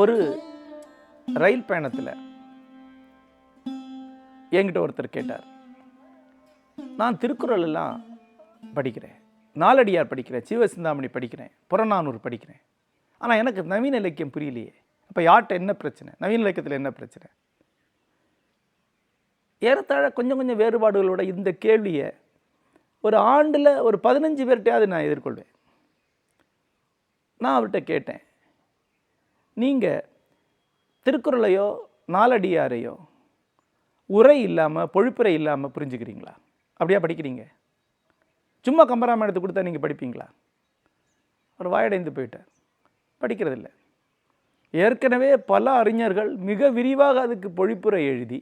ஒரு ரயில் பயணத்தில் என்கிட்ட ஒருத்தர் கேட்டார். நான் திருக்குறள் எல்லாம் படிக்கிறேன். நாலடியார் படிக்கிறேன். சிவசிந்தாமணி படிக்கிறேன். புறநானூறு படிக்கிறேன். ஆனால் எனக்கு நவீன இலக்கியம் புரியலையே. அப்போ யார்கிட்ட என்ன பிரச்சனை? நவீன இலக்கியத்தில் என்ன பிரச்சனை? ஏறத்தாழ கொஞ்சம் கொஞ்சம் வேறுபாடுகளோட இந்த கேள்வியை ஒரு ஆண்டில் ஒரு பதினஞ்சு பேர்கிட்டையாவது நான் எதிர்கொள்வேன். நான் அவர்கிட்ட கேட்டேன். நீங்கள் திருக்குறளையோ நாலடியாரையோ உரை இல்லாமல் பொழிப்புரை இல்லாமல் புரிஞ்சுக்கிறீங்களா? அப்படியா படிக்கிறீங்க? சும்மா கம்பராமாயணத்தை கொடுத்தா நீங்கள் படிப்பீங்களா? ஒரு வாயடைந்து போயிட்டார். படிக்கிறதில்ல. ஏற்கனவே பல அறிஞர்கள் மிக விரிவாக அதுக்கு பொழிப்புரை எழுதி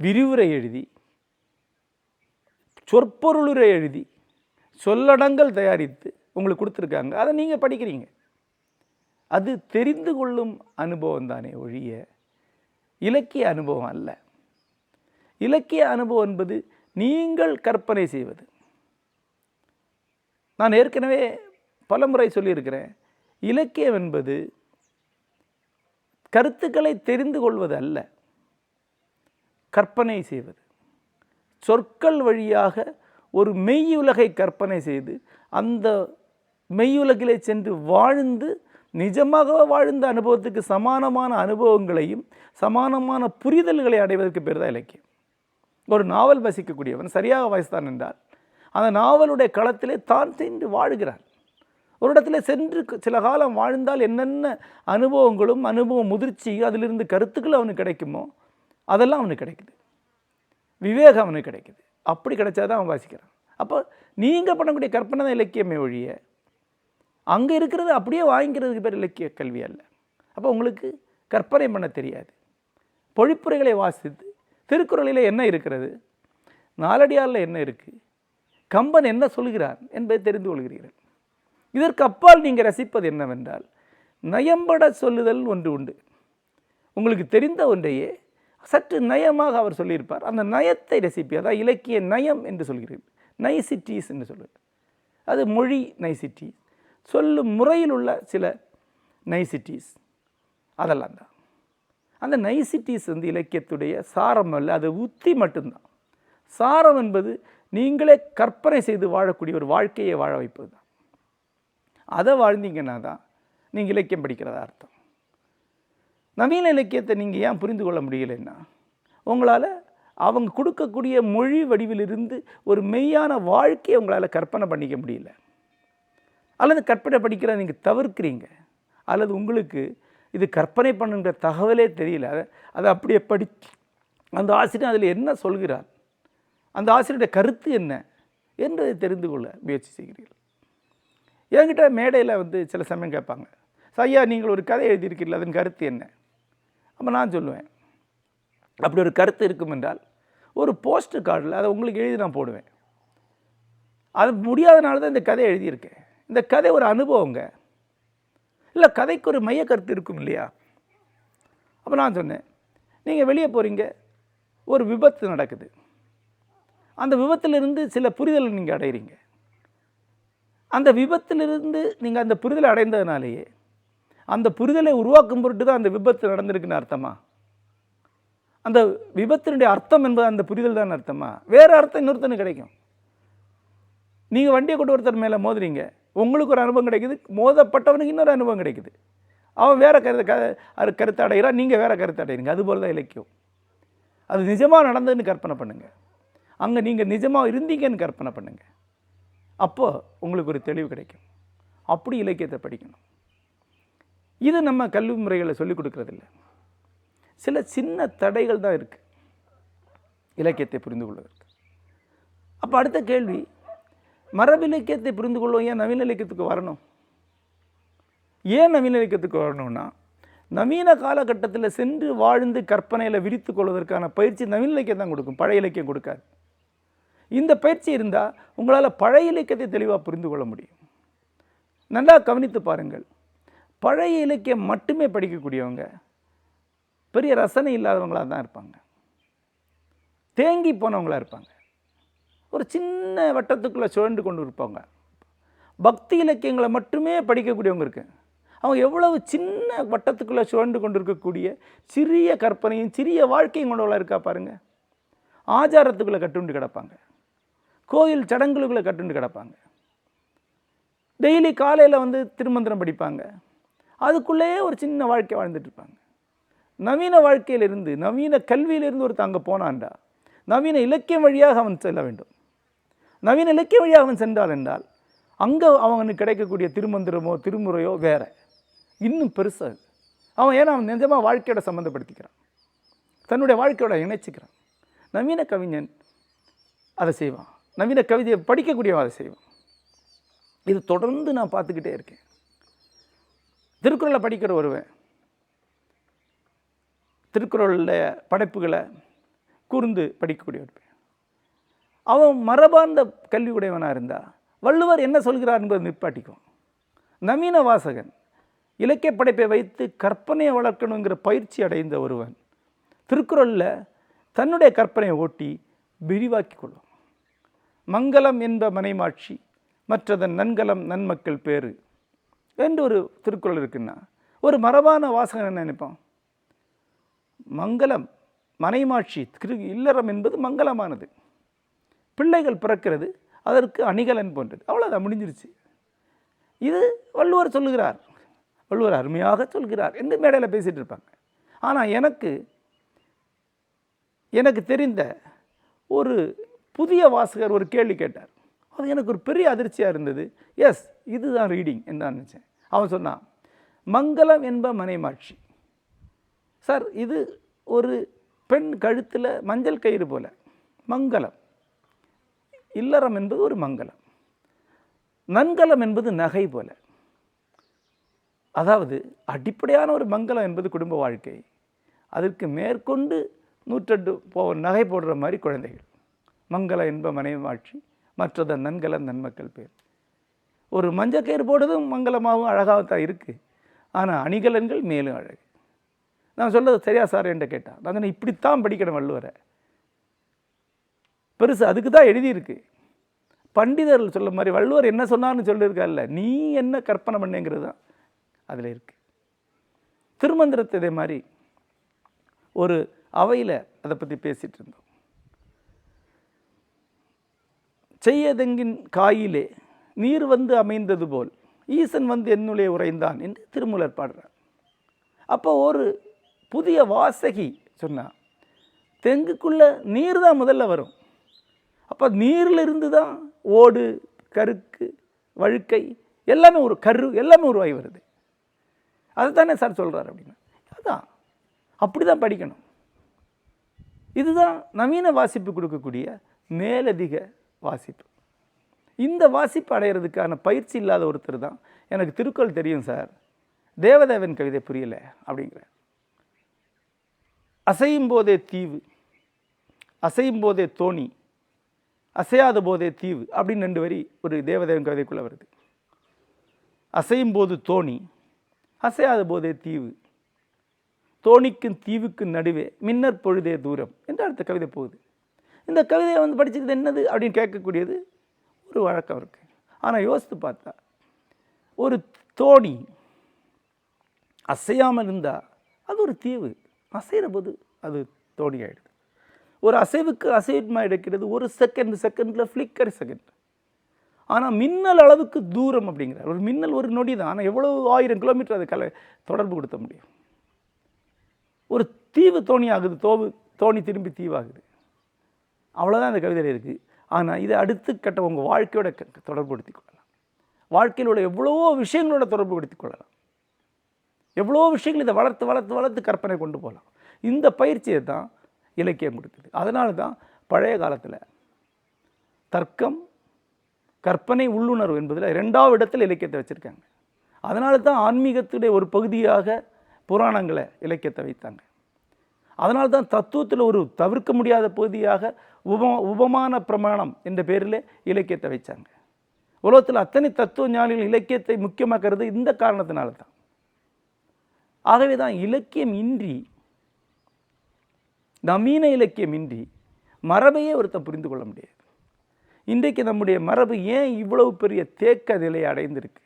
விரிவுரை எழுதி சொற்பொருளுரை எழுதி சொல்லடங்கள் தயாரித்து உங்களுக்கு கொடுத்துருக்காங்க. அதை நீங்கள் படிக்கிறீங்க. அது தெரிந்து கொள்ளும் அனுபவம் தானே ஒழிய இலக்கிய அனுபவம் அல்ல. இலக்கிய அனுபவம் என்பது நீங்கள் கற்பனை செய்வது. நான் ஏற்கனவே பலமுறை சொல்லியிருக்கிறேன் இலக்கியம் என்பது கருத்துக்களை தெரிந்து கொள்வது அல்ல கற்பனை செய்வது. சொற்கள் வழியாக ஒரு மெய்யுலகை கற்பனை செய்து அந்த மெய்யுலகிலே சென்று வாழ்ந்து நிஜமாக வாழ்ந்த அனுபவத்துக்கு சமானமான அனுபவங்களையும் சமானமான புரிதல்களை அடைவதற்கு பேர் தான் இலக்கியம். ஒரு நாவல் வசிக்கக்கூடியவன் சரியாக வாசித்தான் என்றால் அந்த நாவலுடைய களத்திலே தான் சென்று வாழுகிறான். ஒரு இடத்துல சென்று சில காலம் வாழ்ந்தால் என்னென்ன அனுபவங்களும் அனுபவ முதிர்ச்சியும் அதிலிருந்து கருத்துக்கள் அவனுக்கு கிடைக்குமோ அதெல்லாம் அவனுக்கு கிடைக்குது. விவேகம் அவனுக்கு கிடைக்குது. அப்படி கிடைச்சாதான் அவன் வாசிக்கிறான். அப்போ நீங்கள் பண்ணக்கூடிய கற்பனை தான் இலக்கியமே ஒழிய அங்கே இருக்கிறது அப்படியே வாங்கிக்கிறதுக்கு பேர் இலக்கிய கல்வி அல்ல. அப்போ உங்களுக்கு கற்பனை பண்ண தெரியாது. பொழிப்புரைகளை வாசித்து திருக்குறளில் என்ன இருக்கிறது? நாலடியாரில் என்ன இருக்குது கம்பன் என்ன சொல்கிறான் என்பதை தெரிந்து கொள்கிறீர்கள். இதற்கு அப்பால் நீங்கள் ரசிப்பது என்னவென்றால் நயம்பட சொல்லுதல் ஒன்று உண்டு. உங்களுக்கு தெரிந்த ஒன்றையே சற்று நயமாக அவர் சொல்லியிருப்பார். அந்த நயத்தை ரசிப்பி அதான் இலக்கிய நயம் என்று சொல்கிறீர்கள். நைசிட்டிஸ் என்று சொல்லுவார். அது மொழி நைசிட்டிஸ் சொல்லும் முறையில் உள்ள சில நைசிட்டிஸ் அதெல்லாம் தான். அந்த நைசிட்டிஸ் வந்து இலக்கியத்துடைய சாரம் அல்ல அது உத்தி மட்டும்தான். சாரம் என்பது நீங்களே கற்பனை செய்து வாழக்கூடிய ஒரு வாழ்க்கையை வாழ வைப்பது தான் அதை வாழ்ந்தீங்கன்னா தான் நீங்கள் இலக்கியம் படிக்கிறதா அர்த்தம். நவீன இலக்கியத்தை நீங்கள் ஏன் புரிந்து கொள்ள முடியலைன்னா உங்களால் அவங்க கொடுக்கக்கூடிய மொழி வடிவிலிருந்து ஒரு மெய்யான வாழ்க்கையை உங்களால் கற்பனை பண்ணிக்க முடியல. அல்லது கற்பனை படிக்கிற நீங்கள் தவிர்க்கிறீங்க. அல்லது உங்களுக்கு இது கற்பனை பண்ணுங்கிற தகவலே தெரியல. அதை அதை அப்படியே படி அந்த ஆசிரியர் அதில் என்ன சொல்கிறார்? அந்த ஆசிரியருடைய கருத்து என்ன? என்பதை தெரிந்து கொள்ள முயற்சி செய்கிறீர்கள். என்கிட்ட மேடையில் வந்து சில சமயம் கேட்பாங்க. ஐயா நீங்கள் ஒரு கதை எழுதியிருக்கீர்கள். அதன் கருத்து என்ன? அப்போ நான் சொல்லுவேன். அப்படி ஒரு கருத்து இருக்கும் என்றால் ஒரு போஸ்ட் கார்டில் அதை உங்களுக்கு எழுதி நான் போடுவேன். அது முடியாதனால தான் இந்த கதை எழுதியிருக்கேன். இந்த கதை ஒரு அனுபவங்க. இல்லை கதைக்கு ஒரு மைய கருத்து இருக்கும் இல்லையா? அப்போ நான் சொன்னேன் நீங்கள் வெளியே போகிறீங்க ஒரு விபத்து நடக்குது. அந்த விபத்திலிருந்து சில புரிதலை நீங்கள் அடைகிறீங்க அந்த விபத்திலிருந்து நீங்கள் அந்த புரிதலை அடைந்ததுனாலேயே அந்த புரிதலை உருவாக்கும் பொருட்டு தான் அந்த விபத்து நடந்திருக்குன்னு அர்த்தமா? அந்த விபத்தினுடைய அர்த்தம் என்பது அந்த புரிதல் தான் அர்த்தமா? வேறு அர்த்தம் இன்னொருத்தனு கிடைக்கும். நீங்கள் வண்டியை கொண்டு ஒருத்தர் மேலே மோதுறீங்க. உங்களுக்கு ஒரு அனுபவம் கிடைக்குது மோதப்பட்டவனுக்கு இன்னொரு அனுபவம் கிடைக்குது. அவன் வேறு கருத்து க அது கருத்து அடைகிறான் நீங்கள் வேறு கருத்து அடைகிறீங்க. அதுபோல் தான் இலக்கியம். அது நிஜமாக நடந்ததுன்னு கற்பனை பண்ணுங்கள் அங்கே நீங்கள் நிஜமாக இருந்தீங்கன்னு கற்பனை பண்ணுங்கள் அப்போது உங்களுக்கு ஒரு தெளிவு கிடைக்கும். அப்படி இலக்கியத்தை படிக்கணும். இது நம்ம கல்வி முறைகளை சொல்லிக் கொடுக்குறதில்ல. சில சின்ன தடைகள் தான் இருக்குது இலக்கியத்தை புரிந்து கொள்வதற்கு. அப்போ அடுத்த கேள்வி மரபு இலக்கியத்தை புரிந்து கொள்வோம் ஏன் நவீன இலக்கியத்துக்கு வரணும்? ஏன் நவீன இலக்கியத்துக்கு வரணும்னா நவீன காலகட்டத்தில் சென்று வாழ்ந்து கற்பனையில் விரித்து கொள்வதற்கான பயிற்சி நவீன இலக்கியம் தான் கொடுக்கும். பழைய இலக்கியம் கொடுக்காது. இந்த பயிற்சி இருந்தால் உங்களால் பழைய இலக்கியத்தை தெளிவாக புரிந்து கொள்ள முடியும். நல்லா கவனித்து பாருங்கள். பழைய இலக்கியம் மட்டுமே படிக்கக்கூடியவங்க பெரிய ரசனை இல்லாதவங்களாக தான் இருப்பாங்க. தேங்கி போனவங்களாக இருப்பாங்க. ஒரு சின்ன வட்டத்துக்குள்ளே சுழண்டு கொண்டு இருப்பாங்க. பக்தி இலக்கியங்களை மட்டுமே படிக்கக்கூடியவங்க இருக்குது அவங்க எவ்வளவு சின்ன வட்டத்துக்குள்ளே சுழண்டு கொண்டிருக்கக்கூடிய சிறிய கற்பனையும் சிறிய வாழ்க்கையும் கொண்டவளாக இருக்கா பாருங்கள் ஆச்சாரத்துக்குள்ளே கட்டுண்டு கிடப்பாங்க. கோயில் சடங்குகளுக்குள்ளே கட்டுண்டு கிடப்பாங்க. டெய்லி காலையில் வந்து திருமந்திரம் படிப்பாங்க. அதுக்குள்ளேயே ஒரு சின்ன வாழ்க்கை வாழ்ந்துட்டுருப்பாங்க நவீன வாழ்க்கையிலிருந்து நவீன கல்வியிலிருந்து ஒருத்தன் அங்கே போனான்டா. நவீன இலக்கியம் வழியாக அவன் செல்ல வேண்டும். நவீன இலக்கிய வழியாக அவன் சென்றால் என்றால் அங்கே அவனுக்கு கிடைக்கக்கூடிய திருமந்திரமோ திருமுறையோ வேற. இன்னும் பெருசாக அவன் ஏன்னா அவன் நிஜமாக வாழ்க்கையோட சம்மந்தப்படுத்திக்கிறான் தன்னுடைய வாழ்க்கையோட இணைச்சிக்கிறான். நவீன கவிஞன் அதை செய்வான். நவீன கவிதையை படிக்கக்கூடியவன் அதை செய்வான். இது தொடர்ந்து நான் பார்த்துக்கிட்டே இருக்கேன். திருக்குறளை படிக்கிற ஒருவன் திருக்குறளில் படைப்புகளை கூர்ந்து படிக்கக்கூடிய ஒருவன் அவன் மரபார்ந்த கல்வி உடையவனாக இருந்தால் வள்ளுவர் என்ன சொல்கிறார் என்பதை நிற்பாட்டிக்கும் நவீன வாசகன் இலக்கிய படைப்பை வைத்து கற்பனையை வளர்க்கணுங்கிற பயிற்சி அடைந்த ஒருவன் திருக்குறளில் தன்னுடைய கற்பனையை ஓட்டி விரிவாக்கி கொள்ளும் மங்களம் என்ப மனைமாட்சி மற்றதன் நன்கலம் நன்மக்கள் பேறு என்று ஒரு திருக்குறள் இருக்குன்னா ஒரு மரபான வாசகன் என்ன நினைப்பான்? மங்களம் மனைமாட்சி திரு இல்லறம் என்பது மங்களமானது. பிள்ளைகள் பிறக்கிறது அதற்கு அணிகலன் போன்றது. அவ்வளோதான் முடிஞ்சிருச்சு. இது வள்ளுவர் சொல்லுகிறார். வள்ளுவர் அருமையாக சொல்கிறார். என்று மேடையில் பேசிகிட்டு இருப்பாங்க. ஆனால் எனக்கு எனக்கு தெரிந்த ஒரு புதிய வாசகர் ஒரு கேள்வி கேட்டார். அது எனக்கு ஒரு பெரிய அதிர்ச்சியாக இருந்தது. எஸ் இதுதான் ரீடிங் என்று நான் நினச்சேன். அவன் சொன்னான் மங்களம் என்ப மனைமாட்சி. சார் இது ஒரு பெண் கழுத்தில் மஞ்சள் கயிறு போல. மங்களம். இல்லறம் என்பது ஒரு மங்களம். நன்கலம் என்பது நகை போல. அதாவது அடிப்படையான ஒரு மங்களம் என்பது குடும்ப வாழ்க்கை. அதற்கு மேற்கொண்டு நூற்றெட்டு போ நகை போடுற மாதிரி குழந்தைகள். மங்களம் என்ப மனைவாட்சி மற்றதன் நன்கலம் நன்மக்கள் பேர். ஒரு மஞ்சக்கயிறு போடுறதும் மங்களமாகவும் அழகாகவும் தான் இருக்குது ஆனால் அணிகலன்கள் மேலும் அழகு. நான் சொல்றது சரியா சார் என்று கேட்டான் நான் இப்படித்தான் படிக்கணும் வள்ளுவரை. பெருசு அதுக்கு தான் எழுதியிருக்கு. பண்டிதர்கள் சொல்ல மாதிரி வள்ளுவர் என்ன சொன்னார்னு சொல்லியிருக்கார்ல நீ என்ன கற்பனை பண்ணேங்கிறது தான் அதில் இருக்குது திருமந்திரத்தை இதே மாதிரி ஒரு அவையில் அதை பற்றி பேசிகிட்டு இருந்தோம். செய்யதெங்கின் காயிலே நீர் வந்து அமைந்தது போல் ஈசன் வந்து என்னுள்ளே உறைந்தான் என்று திருமூலர் பாடுறார். அப்போ ஒரு புதிய வாசகி சொன்னால் தெங்குக்குள்ளே நீர் தான் முதல்ல வரும். அப்போ நீரில் இருந்து தான் ஓடு கருக்கு வழுக்கை எல்லாமே ஒரு கரு எல்லாமே உருவாகி வருது. அதுதானே சார் சொல்கிறார் அப்படின்னா. அதான். அப்படி தான் படிக்கணும். இதுதான் நவீன வாசிப்பு கொடுக்கக்கூடிய மேலதிக வாசிப்பு. இந்த வாசிப்பு அடையிறதுக்கான பயிற்சி இல்லாத ஒருத்தர் தான் எனக்கு திருக்குறள் தெரியும் சார். தேவதேவன் கவிதை புரியலை அப்படிங்கிற அசையும் போதே தீவு அசையும் போதே தோணி அசையாத போதே தீவு அப்படின்னு ரெண்டு வரி ஒரு தேவதேவன் கவிதைக்குள்ளே வருது. அசையும் போது தோணி அசையாத போதே தீவு. தோணிக்கும் தீவுக்கும் நடுவே மின்னர் பொழுதே தூரம் என்று அடுத்த கவிதை போகுது. இந்த கவிதையை வந்து படிச்சது என்னது அப்படின்னு கேட்கக்கூடியது ஒரு வழக்கம் இருக்குது ஆனால் யோசித்து பார்த்தா ஒரு தோணி அசையாமல் இருந்தால் அது ஒரு தீவு. அசைகிற போது அது தோணி ஆயிடுது ஒரு அசைவுக்கு அசைவமாக எடுக்கிறது ஒரு செகண்ட் செகண்டில் ஃப்ளிக்கர் செகண்ட் ஆனால் மின்னல் அளவுக்கு தூரம் அப்படிங்கிறார். ஒரு மின்னல் ஒரு நொடி தான் ஆனால் எவ்வளோ ஆயிரம் கிலோமீட்டர் அது கல தொடர்பு கொடுத்த முடியும். ஒரு தீவு தோணி ஆகுது தோவு தோணி திரும்பி தீவாகுது. அவ்வளோதான் அந்த கவிதையில் இருக்குது ஆனால் இதை அடுத்து கட்ட உங்கள் வாழ்க்கையோட க- தொடர்புபடுத்தி கொள்ளலாம். வாழ்க்கையில் உள்ள எவ்வளவோ விஷயங்களோட தொடர்புபடுத்தி கொள்ளலாம். எவ்வளோ விஷயங்கள் இதை வளர்த்து வளர்த்து வளர்த்து கற்பனை கொண்டு போகலாம். இந்த பயிற்சியை தான் இலக்கியம் கொடுக்குது அதனால தான் பழைய காலத்தில் தர்க்கம் கற்பனை உள்ளுணர்வு என்பதில் ரெண்டாவது இடத்தில் இலக்கியத்தை வச்சுருக்காங்க. அதனால தான் ஆன்மீகத்துடைய ஒரு பகுதியாக புராணங்களை இலக்கியத்தை வைத்தாங்க. அதனால தான் தத்துவத்தில் ஒரு தவிர்க்க முடியாத பகுதியாக உப உபமான பிரமாணம் என்ற பேரில் இலக்கியத்தை வைச்சாங்க. உலகத்தில் அத்தனை தத்துவ ஞானிகள் இலக்கியத்தை முக்கியமாக்கிறது இந்த காரணத்தினால தான் ஆகவே தான் இலக்கியம் இன்றி நவீன இலக்கியமின்றி மரபையே ஒருத்தன் புரிந்து கொள்ள முடியாது. இன்றைக்கு நம்முடைய மரபு ஏன் இவ்வளவு பெரிய தேக்க நிலையை அடைந்திருக்கு?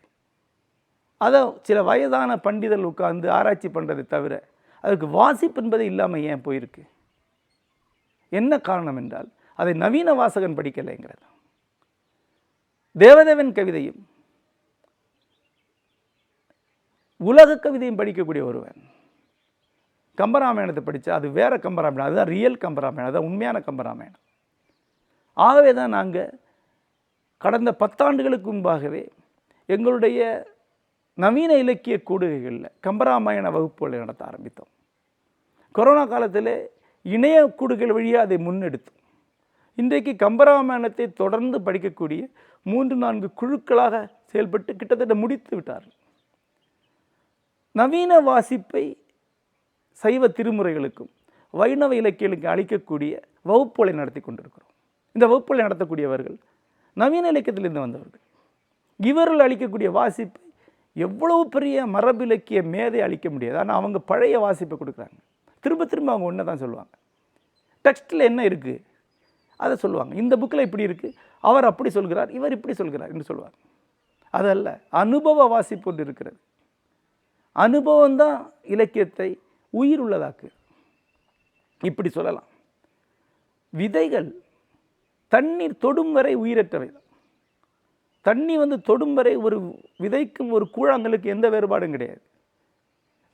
அதை சில வயதான பண்டிதர்கள் உட்கார்ந்து ஆராய்ச்சி பண்ணுறதை தவிர அதுக்கு வாசிப்பு என்பது இல்லாமல் ஏன் போயிருக்கு? என்ன காரணம் என்றால் அதை நவீன வாசகன் படிக்கலைங்கிறது. தேவதேவன் கவிதையும் உலக கவிதையும் படிக்கக்கூடிய ஒருவன். கம்பராமாயணத்தை படித்தா அது வேற கம்பராமாயணம் அதுதான் ரியல் கம்பராமாயணம் அதுதான் உண்மையான கம்பராமாயணம். ஆகவே தான் நாங்கள் கடந்த பத்தாண்டுகளுக்கு முன்பாகவே எங்களுடைய நவீன இலக்கிய கூடுகைகளில் கம்பராமாயண வகுப்புகளை நடத்த ஆரம்பித்தோம். கொரோனா காலத்தில் இணைய கூடுகள் வழியாக அதை முன்னெடுத்தோம். இன்றைக்கு கம்பராமாயணத்தை தொடர்ந்து படிக்கக்கூடிய மூன்று நான்கு குழுக்களாக செயல்பட்டு கிட்டத்தட்ட முடித்து விட்டார்கள். நவீன வாசிப்பை சைவ திருமுறைகளுக்கும் வைணவ இலக்கியங்களுக்கு அளிக்கக்கூடிய வகுப்புகளை நடத்தி கொண்டிருக்கிறோம். இந்த வகுப்புகளை நடத்தக்கூடியவர்கள் நவீன இலக்கியத்திலிருந்து வந்தவர்கள். இவர்கள் அளிக்கக்கூடிய வாசிப்பை எவ்வளவு பெரிய மரபிலக்கிய மேதை அளிக்க முடியாது. ஆனால் அவங்க பழைய வாசிப்பை கொடுக்குறாங்க. திரும்ப திரும்ப அவங்க ஒன்றை தான் சொல்லுவாங்க. டெக்ஸ்ட்டில் என்ன இருக்குது அதை சொல்லுவாங்க. இந்த புக்கில் இப்படி இருக்குது அவர் அப்படி சொல்கிறார் இவர் இப்படி சொல்கிறார் என்று சொல்லுவார் அதல்ல அனுபவ வாசிப்பு ஒன்று இருக்கிறது. அனுபவம் தான் இலக்கியத்தை உயிர் உள்ளதாக்கு இப்படி சொல்லலாம். விதைகள் தண்ணீர் தொடும் வரை உயிரற்றவை. தான் தண்ணி வந்து தொடும் வரை ஒரு விதைக்கும் ஒரு கூழாங்கலுக்கு எந்த வேறுபாடும் கிடையாது.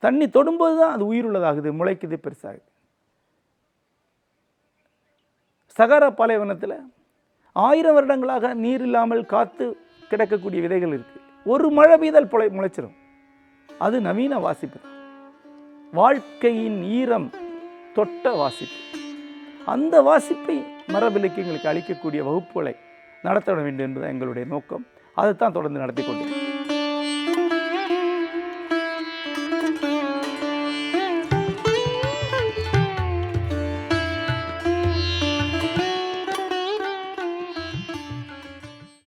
தண்ணி தொடும்போது தான் அது உயிர் உள்ளதாகுது முளைக்குது பெருசாகுது. சகாரா பாலைவனத்தில் ஆயிரம் வருடங்களாக நீர் இல்லாமல் காத்து கிடக்கக்கூடிய விதைகள் இருக்குது ஒரு மழை பெய்தால் புலை முளைச்சிடும் அது நவீன வாசிப்பு. தான் வாழ்க்கையின் ஈரம் தொட்ட வாசிப்பு. அந்த வாசிப்பை மரபிலக்கியங்களுக்கு அளிக்கக்கூடிய வகுப்புகளை நடத்த வேண்டும் என்பது எங்களுடைய நோக்கம். அதைத்தான் தொடர்ந்து நடத்தி கொண்டிருக்கிறோம்.